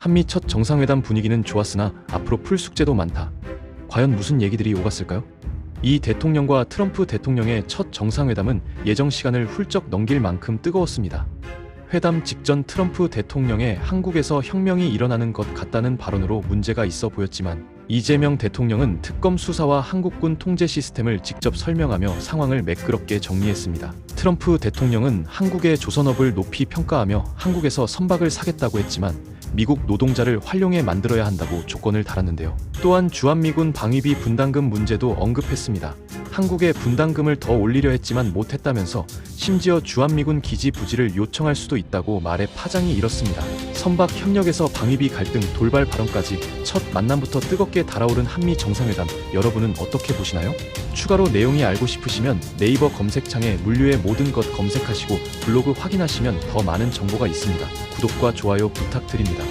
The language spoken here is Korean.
한미 첫 정상회담 분위기는 좋았으나 앞으로 풀 숙제도 많다. 과연 무슨 얘기들이 오갔을까요? 이 대통령과 트럼프 대통령의 첫 정상회담은 예정 시간을 훌쩍 넘길 만큼 뜨거웠습니다. 회담 직전 트럼프 대통령의 한국에서 혁명이 일어나는 것 같다는 발언으로 문제가 있어 보였지만 이재명 대통령은 특검 수사와 한국군 통제 시스템을 직접 설명하며 상황을 매끄럽게 정리했습니다. 트럼프 대통령은 한국의 조선업을 높이 평가하며 한국에서 선박을 사겠다고 했지만 미국 노동자를 활용해 만들어야 한다고 조건을 달았는데요. 또한 주한미군 방위비 분담금 문제도 언급했습니다. 한국에 분담금을 더 올리려 했지만 못했다면서 심지어 주한미군 기지 부지를 요청할 수도 있다고 말해 파장이 일었습니다. 선박 협력에서 방위비 갈등 돌발 발언까지 첫 만남부터 뜨겁게 달아오른 한미 정상회담 여러분은 어떻게 보시나요? 추가로 내용이 알고 싶으시면 네이버 검색창에 물류의 모든 것 검색하시고 블로그 확인하시면 더 많은 정보가 있습니다. 구독과 좋아요 부탁드립니다.